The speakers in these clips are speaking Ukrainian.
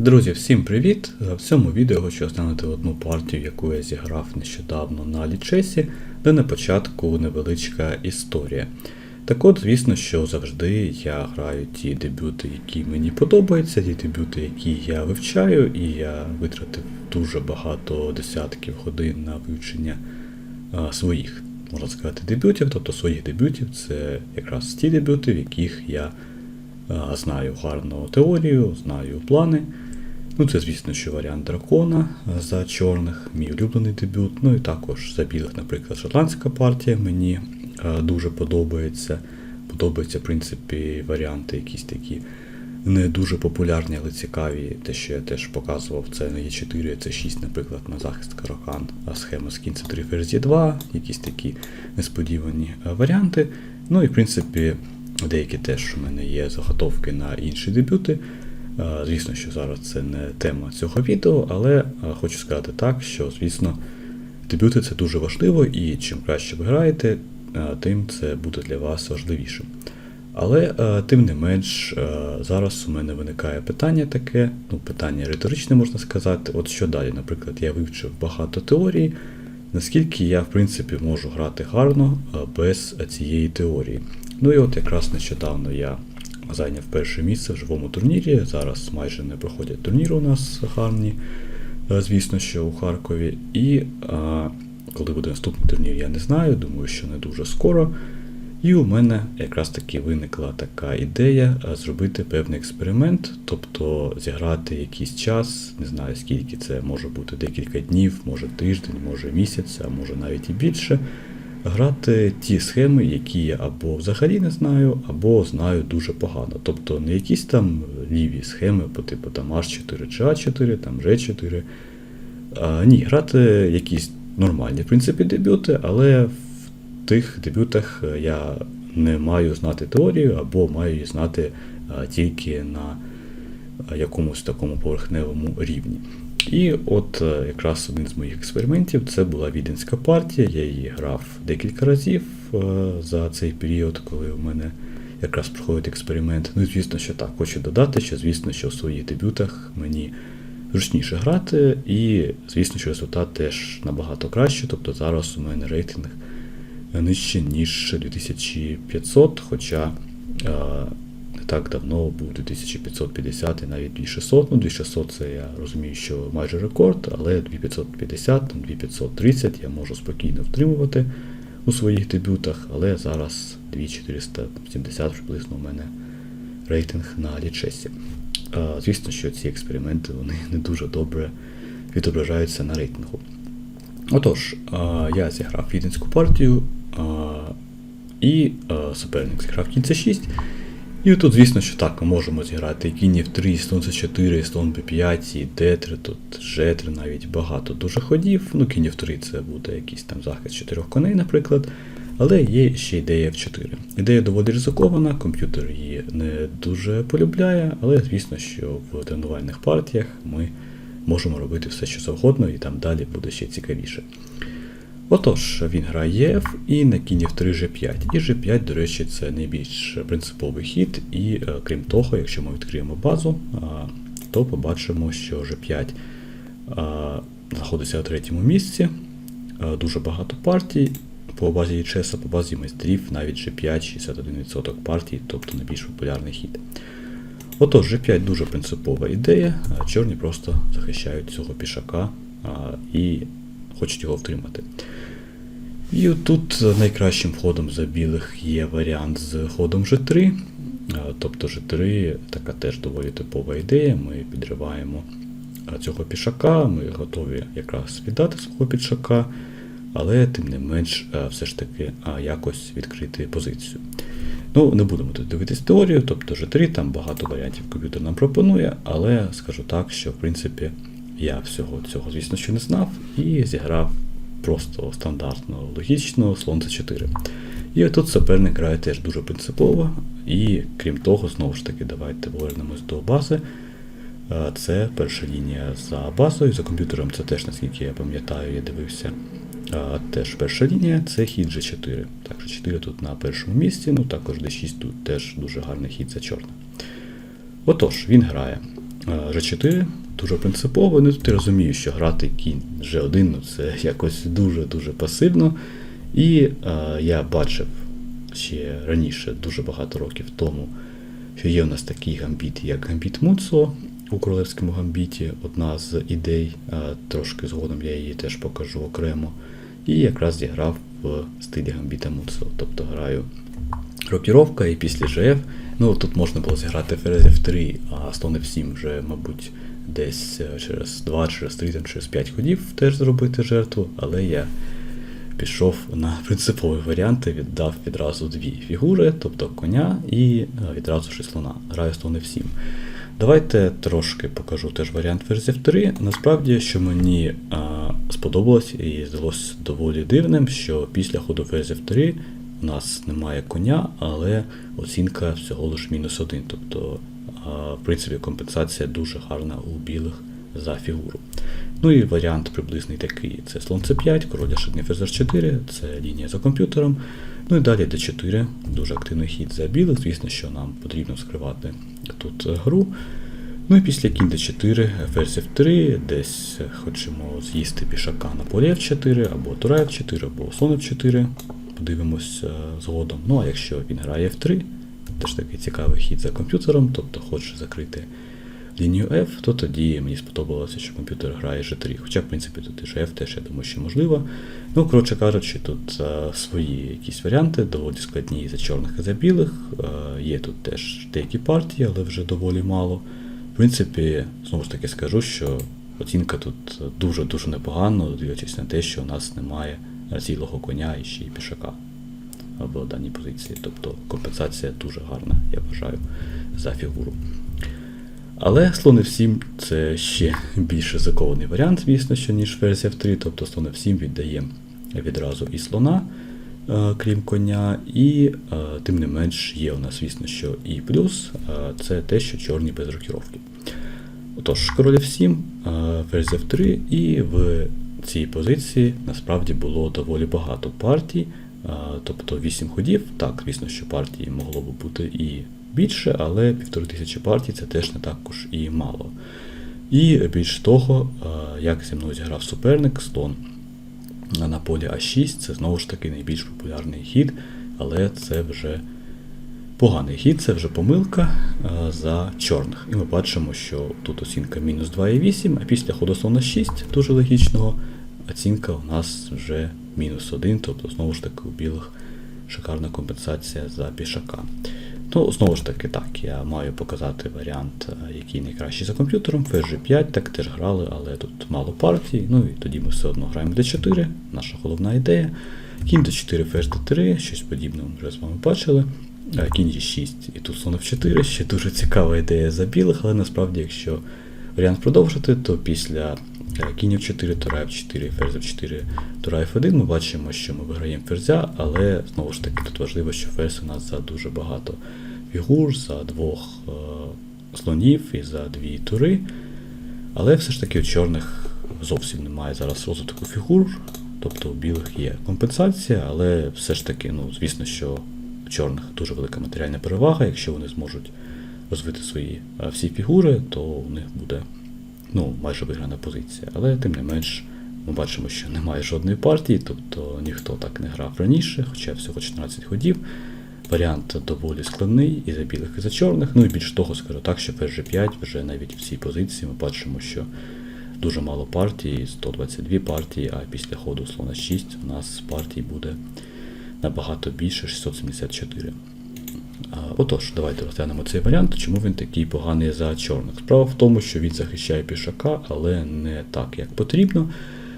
Друзі, всім привіт! В цьому відео хочу оглянути одну партію, яку я зіграв нещодавно на лічесі, де на початку невеличка історія. Так от, звісно, що завжди я граю ті дебюти, які мені подобаються, ті дебюти, які я вивчаю, і я витратив дуже багато десятків годин на вивчення а, своїх, можна сказати, дебютів, тобто своїх дебютів, це якраз ті дебюти, в яких я а, знаю гарну теорію, знаю плани. Ну, це, звісно, що варіант дракона за чорних, мій улюблений дебют. Ну і також за білих, наприклад, шотландська партія мені е, дуже подобається. Подобаються, в принципі, варіанти якісь такі не дуже популярні, але цікаві. Те, що я теж показував, це не Е4, це 6, наприклад, на захист Каракан, а схема з кінця 3 ферзь 2 якісь такі несподівані е, варіанти. Ну і в принципі, деякі теж у мене є заготовки на інші дебюти. Звісно, що зараз це не тема цього відео, але хочу сказати так, що, звісно, дебюти це дуже важливо, і чим краще ви граєте, тим це буде для вас важливішим. Але тим не менш, зараз у мене виникає питання таке, ну, питання риторичне можна сказати. От що далі, наприклад, я вивчив багато теорій, наскільки я, в принципі, можу грати гарно без цієї теорії. Ну і от якраз нещодавно я зайняв перше місце в живому турнірі. Зараз майже не проходять турніри у нас гарні, е, звісно, що у Харкові. І а, коли буде наступний турнір, я не знаю. Думаю, що не дуже скоро. І у мене якраз таки виникла така ідея е, зробити певний експеримент, тобто зіграти якийсь час, не знаю скільки це може бути декілька днів, може тиждень, може місяць, а може навіть і більше. Грати ті схеми, які я або взагалі не знаю, або знаю дуже погано. Тобто не якісь там ліві схеми по типу там H4 чи A4, там G4. А, ні, грати якісь нормальні, в принципі, дебюти, але в тих дебютах я не маю знати теорію, або маю її знати тільки на якомусь такому поверхневому рівні. І от е, якраз один з моїх експериментів це була віденська партія. Я її грав декілька разів е, за цей період, коли у мене якраз проходить експеримент. Ну звісно, що так, хочу додати, що звісно, що в своїх дебютах мені зручніше грати, і звісно, що результат теж набагато краще. Тобто зараз у мене рейтинг нижче, ніж 2500, хоча е, так давно був 2550 і навіть 2600. Ну, 2600 це я розумію, що майже рекорд, але 2550, 2530 я можу спокійно втримувати у своїх дебютах, але зараз 2470 приблизно у мене рейтинг на лічесі. Звісно, що ці експерименти вони не дуже добре відображаються на рейтингу. Отож, я зіграв віденську партію, і суперник зіграв кінця 6. І тут, звісно, що так, ми можемо зіграти і кінь F3, слон C4, слон B5, і D3, тут G3 навіть багато дуже ходів. Ну, кінь F3 це буде якийсь там захист чотирьох коней, наприклад. Але є ще ідея F4. Ідея доволі ризикована, комп'ютер її не дуже полюбляє, але звісно, що в тренувальних партіях ми можемо робити все, що завгодно, і там далі буде ще цікавіше. Отож, він грає F і на кінь F3 G5. І G5, до речі, це найбільш принциповий хід, і е, крім того, якщо ми відкриємо базу, то побачимо, що G5 знаходиться у третьому місці. Дуже багато партій. По базі ЧЕСа, по базі майстрів, навіть G5 61% партій, тобто найбільш популярний хід. Отож, G5 дуже принципова ідея, чорні просто захищають цього пішака і хочуть його втримати. І тут найкращим ходом за білих є варіант з ходом G3. Тобто G3 така теж доволі типова ідея. Ми підриваємо цього пішака, ми готові якраз віддати свого пішака, але тим не менш все ж таки якось відкрити позицію. Ну, не будемо тут дивитись теорію, тобто G3, там багато варіантів комп'ютер нам пропонує, але скажу так, що в принципі я всього цього, звісно, що не знав, і зіграв просто стандартно, логічно, слон C4. І тут суперник грає теж дуже принципово, і крім того, знову ж таки, давайте повернемось до бази. Це перша лінія за базою, за комп'ютером це теж, наскільки я пам'ятаю, я дивився. Теж перша лінія це хід G4. Так, G4 тут на першому місці, ну також D6 тут теж дуже гарний хід за чорне. Отож, він грає G4 дуже принципово. Ну тут я розумію, що грати кінь G1 ну, це якось дуже-дуже пасивно. І е, я бачив ще раніше, дуже багато років тому, що є у нас такий гамбіт, як гамбіт Муцо у королевському гамбіті, одна з ідей, е, трошки згодом я її теж покажу окремо. І якраз зіграв в стилі гамбіта Муцо, тобто граю рокіровка і після ЖФ. Ну тут можна було зіграти ферзь F3, а слон F7 вже, мабуть, десь е, через 2, через 3, через 5 ходів теж зробити жертву, але я пішов на принциповий варіант і віддав відразу дві фігури, тобто коня і е, відразу ж слона. Граю слон F7. Давайте трошки покажу теж варіант ферзь F3. Насправді, що мені а, сподобалось і здалося доволі дивним, що після ходу ферзь F3 у нас немає коня, але оцінка всього лиш мінус один. Тобто, а, в принципі, компенсація дуже гарна у білих за фігуру. Ну і варіант приблизний такий: це слон c5, король h1 ферзь 4, це лінія за комп'ютером. Ну і далі d4, дуже активний хід за білих. Звісно, що нам потрібно скривати тут е, гру. Ну і після кінь d4, ферзь f3, десь хочемо з'їсти пішака на полі f4, або тура f4, або слон f4. Подивимось е, згодом. Ну а якщо він грає f3, теж такий цікавий хід за комп'ютером, тобто хоче закрити лінію F, то тоді мені сподобалося, що комп'ютер грає G3. Хоча, в принципі, тут і F теж, я думаю, що можливо. Ну, коротше кажучи, тут а, свої якісь варіанти, доволі складні і за чорних і за білих. А, є тут теж деякі партії, але вже доволі мало. В принципі, знову ж таки скажу, що оцінка тут дуже-дуже непогана, дивлячись на те, що у нас немає цілого коня і ще й пішака в даній позиції. Тобто компенсація дуже гарна, я вважаю, за фігуру. Але слон F7 це ще більш ризикований варіант, звісно, що, ніж ферзь F3, тобто слон F7 віддає відразу і слона, е, крім коня, і е, тим не менш є у нас, звісно, що і плюс е, це те, що чорні без рокіровки. Отож, король F7, ферзь F3, і в цій позиції насправді було доволі багато партій, тобто 8 ходів. Так, звісно, що партії могло би бути і більше, але півтори тисячі партій це теж не також і мало. І більш того, як зі мною зіграв суперник, слон на полі А6, це знову ж таки найбільш популярний хід, але це вже поганий хід, це вже помилка за чорних. І ми бачимо, що тут оцінка мінус 2,8, а після ходу слона 6, дуже логічного, оцінка у нас вже мінус 1, тобто, знову ж таки, у білих шикарна компенсація за пішака. Ну, знову ж таки, так, я маю показати варіант, який найкращий за комп'ютером. Ферзь 5 так теж грали, але тут мало партій. Ну і тоді ми все одно граємо d4, наша головна ідея. Кінь d4, ферзь d3, щось подібне ми вже з вами бачили. Кінь G6 і тут слон f4, ще дуже цікава ідея за білих, але насправді, якщо варіант продовжити, то після кінь f4, тура f4, ферзь f4, тура f1 ми бачимо, що ми виграємо ферзя, але знову ж таки тут важливо, що ферзь у нас за дуже багато фігур, за двох е слонів і за дві тури. Але все ж таки у чорних зовсім немає зараз розвитку фігур, тобто у білих є компенсація, але все ж таки, ну, звісно, що у чорних дуже велика матеріальна перевага, якщо вони зможуть розвити свої всі фігури, то у них буде ну, майже виграна позиція. Але тим не менш, ми бачимо, що немає жодної партії, тобто ніхто так не грав раніше, хоча всього 14 ходів. Варіант доволі складний і за білих, і за чорних. Ну і більш того, скажу так, що ферзь 5 вже навіть в цій позиції ми бачимо, що дуже мало партій, 122 партії, а після ходу слона 6 у нас партій буде набагато більше 674. Отож, давайте розглянемо цей варіант, чому він такий поганий за чорних. Справа в тому, що він захищає пішака, але не так, як потрібно.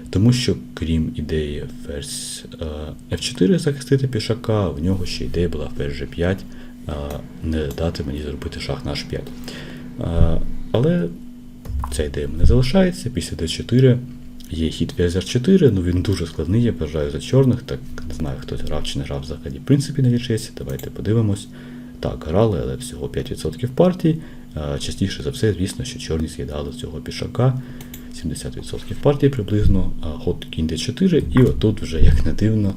Тому що, крім ідеї ферзь F4 захистити пішака, в нього ще ідея була ферзь G5 не дати мені зробити шах на H5. Але ця ідея мене залишається. Після D4 є хід ферзь H4, ну він дуже складний, я вважаю за чорних, так не знаю, хтось грав чи не грав взагалі. В принципі, на лічесі, давайте подивимось. Так, грали, але всього 5% партій. Частіше за все, звісно, що чорні з'їдали з цього пішака. 70% партій приблизно, ход кінь d4, і отут вже, як не дивно,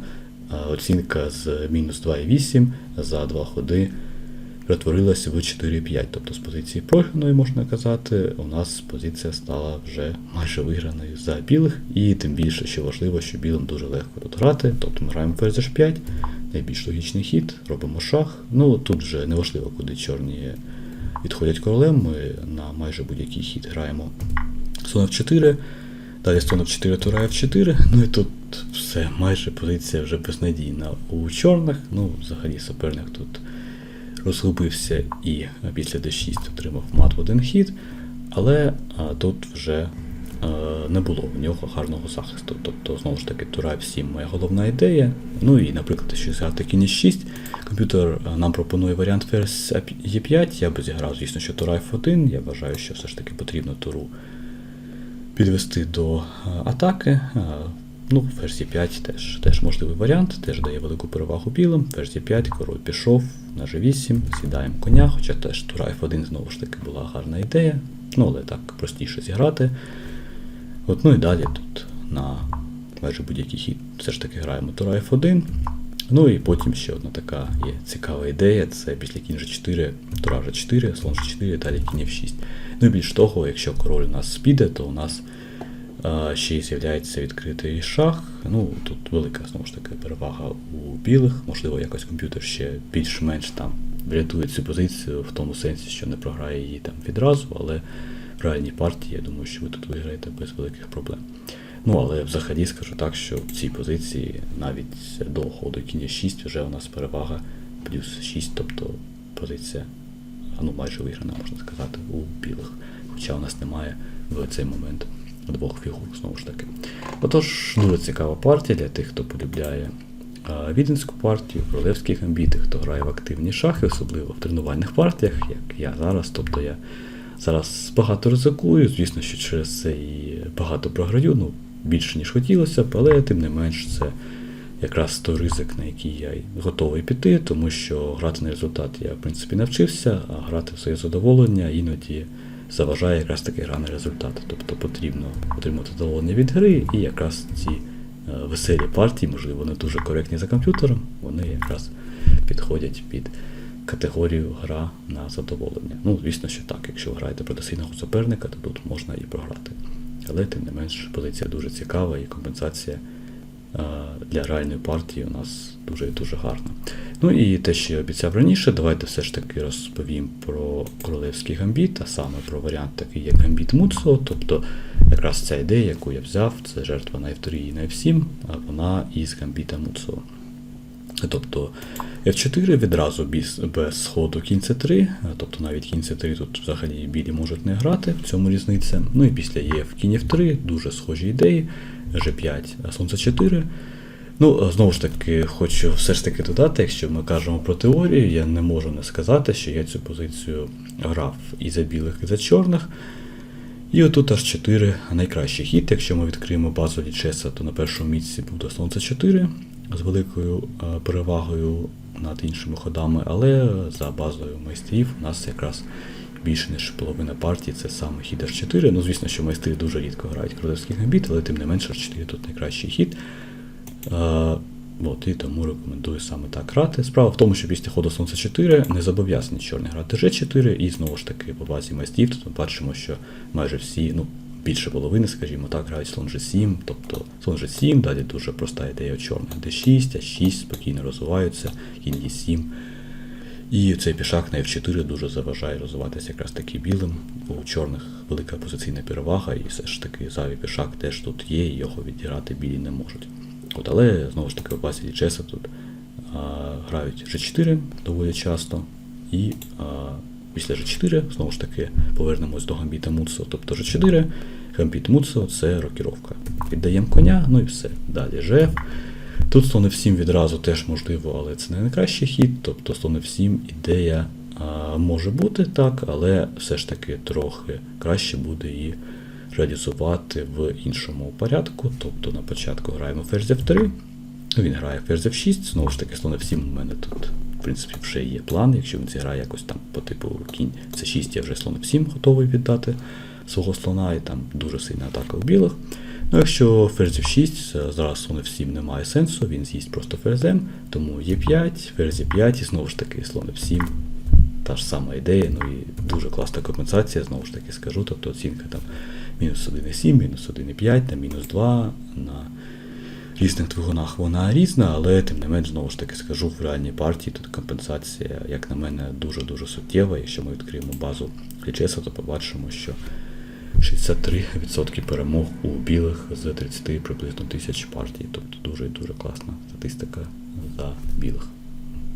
оцінка з мінус 2,8 за два ходи перетворилася в 4-5. Тобто з позиції програної, можна казати, у нас позиція стала вже майже виграною за білих, і тим більше, що важливо, що білим дуже легко тут грати. Тобто ми граємо ферзь h5, найбільш логічний хід, робимо шах. Ну тут вже не важливо, куди чорні відходять королем. Ми на майже будь-який хід граємо слон f4. Далі слон f4, тура f4. Ну і тут все, майже позиція вже безнадійна у чорних. Ну, взагалі суперник тут розгубився і після d6 отримав мат в один хід, але а, тут вже а, не було в нього гарного захисту. Тобто, знову ж таки, тура f7 моя головна ідея. Ну і, наприклад, якщо зіграти кінь 6 комп'ютер нам пропонує варіант ферзь e5, я би зіграв, звісно, що тура f1. Я вважаю, що все ж таки потрібно туру підвести до атаки. Ну, ферзь 5 теж, теж можливий варіант, теж дає велику перевагу білим. Ферзь 5 король пішов на G8, сідаємо коня, хоча теж тура F1 знову ж таки була гарна ідея. Ну, але так простіше зіграти. От, ну і далі тут на майже будь-який хід все ж таки граємо тура F1. Ну і потім ще одна така є цікава ідея, це після кінь G4, тура G4, слон G4, далі кінь F6. Ну і більш того, якщо король у нас піде, то у нас а, ще й з'являється відкритий шах. Ну, тут велика знову ж таки перевага у білих. Можливо, якось комп'ютер ще більш-менш там врятує цю позицію в тому сенсі, що не програє її там відразу, але в реальній партії, я думаю, що ви тут виграєте без великих проблем. Ну, але взагалі скажу так, що в цій позиції навіть до ходу кінь 6 вже у нас перевага плюс 6, тобто позиція ну, майже виграна, можна сказати, у білих. Хоча у нас немає в цей момент двох фігур, знову ж таки. Отож, дуже цікава партія для тих, хто полюбляє віденську партію, королевські гамбіти, хто грає в активні шахи, особливо в тренувальних партіях, як я зараз. Тобто я зараз багато ризикую, звісно, що через це і багато програю, ну, більше, ніж хотілося б, але тим не менш це якраз той ризик, на який я готовий піти, тому що грати на результат я, в принципі, навчився, а грати в своє задоволення іноді заважає якраз таки гра на результат. Тобто потрібно отримати задоволення від гри, і якраз ці е, веселі партії, можливо, не дуже коректні за комп'ютером, вони якраз підходять під категорію гра на задоволення. Ну, звісно, що так, якщо ви граєте проти сильного суперника, то тут можна і програти. Але тим не менш позиція дуже цікава і компенсація для реальної партії у нас дуже і дуже гарна. Ну і те, що я обіцяв раніше, давайте все ж таки розповім про королевський гамбіт, а саме про варіант такий, як гамбіт Муцо. Тобто якраз ця ідея, яку я взяв, це жертва на F3 і на F7, а вона із гамбіта Муцо. Тобто F4 відразу без, без сходу кінь C3, тобто навіть кінь C3 тут взагалі білі можуть не грати, в цьому різниця. Ну і після ЄФ кінь F3, дуже схожі ідеї, G5, слон C4. Ну, знову ж таки, хочу все ж таки додати, якщо ми кажемо про теорію, я не можу не сказати, що я цю позицію грав і за білих, і за чорних. І отут аж 4 найкращий хід. Якщо ми відкриємо базу лічеса, то на першому місці буде слон С4 з великою перевагою над іншими ходами, але за базою майстрів у нас якраз більше ніж половина партії це саме хід H4. Ну, звісно, що майстри дуже рідко грають королевський гамбіт, але тим не менше H4 тут найкращий хід. А, от, І тому рекомендую саме так грати. Справа в тому, що після ходу Сонце 4 не зобов'язані чорні грати G4, і знову ж таки по базі майстрів тут ми бачимо, що майже всі, ну, більше половини, скажімо так, грають слон G7, тобто слон G7, далі дуже проста ідея чорних D6, А6 спокійно розвиваються, кінь E7. І цей пішак на F4 дуже заважає розвиватися якраз таки білим. У чорних велика позиційна перевага, і все ж таки зайвий пішак теж тут є, і його відіграти білі не можуть. От, Але знову ж таки у базі Лічеса тут а, грають G4 доволі часто. І а, після G4, знову ж таки, повернемось до гамбіта Муцо. Тобто G4, гамбіт Муцо це рокіровка. Віддаємо коня, ну і все. Далі GF. Тут слон F7 відразу теж можливо, але це не найкращий хід. Тобто слон F7 ідея а, може бути так, але все ж таки трохи краще буде і реалізувати в іншому порядку. Тобто на початку граємо ферзь F3, він грає ферзь F6, знову ж таки, слон F7 у мене тут, принципі, вже є план. Якщо він зіграє якось там по типу кінь C6, я вже слон F7 готовий віддати свого слона, і там дуже сильна атака у білих. Ну, якщо ферзь F6, зараз слон F7 не має сенсу, він з'їсть просто ферзем, тому Е5, ферзь Е5 і знову ж таки слон F7 та ж сама ідея, ну і дуже класна компенсація, знову ж таки скажу. Тобто оцінка там мінус 1,7, мінус 1,5, там мінус 2 на різних двигунах вона різна, але тим не менш, знову ж таки скажу, в реальній партії тут компенсація, як на мене, дуже-дуже суттєва. Якщо ми відкриємо базу Лічеса, то побачимо, що 63% перемог у білих з 30 приблизно тисяч партій. Тобто дуже дуже класна статистика за білих.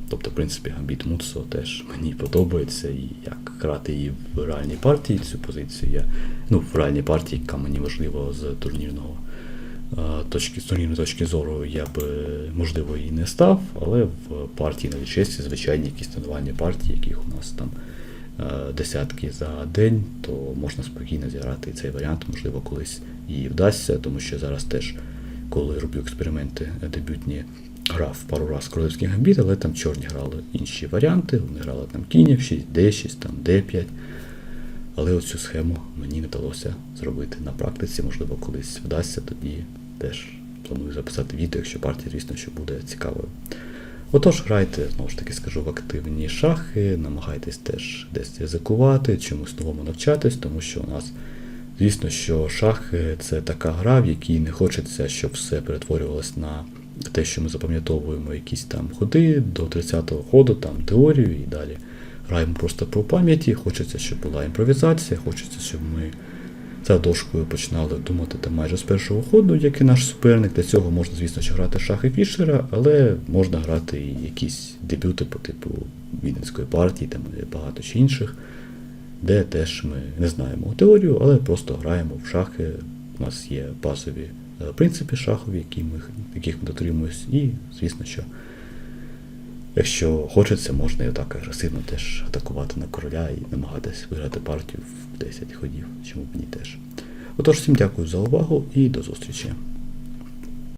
Тобто, в принципі, Гамбіт Муцо теж мені подобається, і як грати її в реальній партії, цю позицію я. Ну, в реальній партії, яка мені важлива з турнірного точки, з точки зору, я б, можливо, і не став, але в партії на лічесті, звичайні якісь тренувальні партії, яких у нас там е, десятки за день, то можна спокійно зіграти і цей варіант, можливо, колись і вдасться, тому що зараз теж, коли роблю експерименти е, дебютні, грав пару раз королевський гамбіт, але там чорні грали інші варіанти. Вони грали там кінь 6, d6, там d5. Але оцю схему мені не вдалося зробити на практиці. Можливо, колись вдасться, тоді теж планую записати відео, якщо партія, звісно, що буде цікавою. Отож, грайте, знову ж таки скажу, в активні шахи, намагайтесь теж десь ризикувати, чомусь новому навчатись, тому що у нас, звісно, що шахи це така гра, в якій не хочеться, щоб все перетворювалось на те, що ми запам'ятовуємо якісь там ходи до 30-го ходу, там теорію і далі. Граємо просто по пам'яті, хочеться, щоб була імпровізація, хочеться, щоб ми за дошкою починали думати там майже з першого ходу, як і наш суперник. Для цього можна, звісно, що грати шахи Фішера, але можна грати і якісь дебюти по типу Віденської партії, там і багато ще інших, де теж ми не знаємо теорію, але просто граємо в шахи. У нас є базові е, принципи шахові, які ми, яких ми дотримуємось, і, звісно, що Якщо хочеться, можна і так агресивно теж атакувати на короля і намагатись виграти партію в 10 ходів, чому б ні теж. Отож, всім дякую за увагу і до зустрічі.